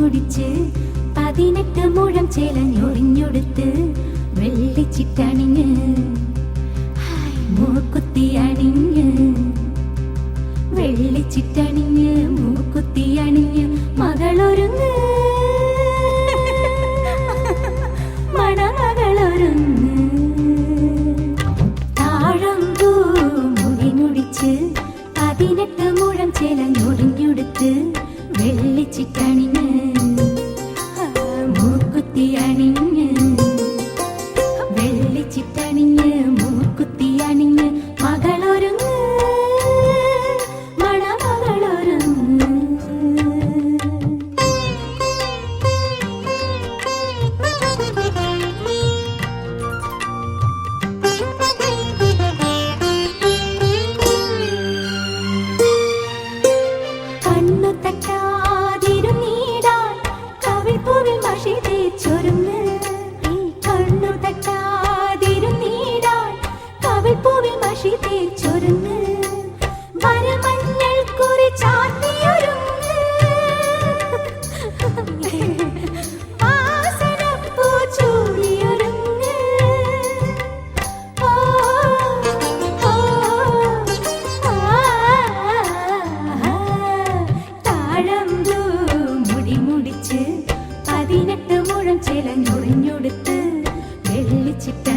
മുടി മുടിച്ച് പതിനെട്ട് മുഴം ചേലഞ്ഞൊറിഞ്ഞൊടുത്ത് വെള്ളിച്ചിട്ടണിഞ്ഞ് മൂക്കുത്തി അണിഞ്ഞ്. വെള്ളിച്ചിട്ടണിഞ്ഞ് മൂക്കുത്തി അണിഞ്ഞ് മകളൊരുങ്ങ്. മണമകളൊരുങ്ങ്. താഴമ്പൂ മുടി മുടിച്ച് പതിനെട്ട് മുഴം ചിലഞ്ഞൊടിഞ്ഞുടുത്ത് വെള്ളിച്ചിട്ടണിഞ്ഞ് മൂക്കുത്തി അണിഞ്ഞ് വെള്ളിച്ചിട്ടണിഞ്ഞ് മുടി മുടിച്ച് പതിനെട്ട് മുഴം ചിലഞ്ഞൊറിഞ്ഞൊടുത്ത് വെള്ളിച്ചിട്ട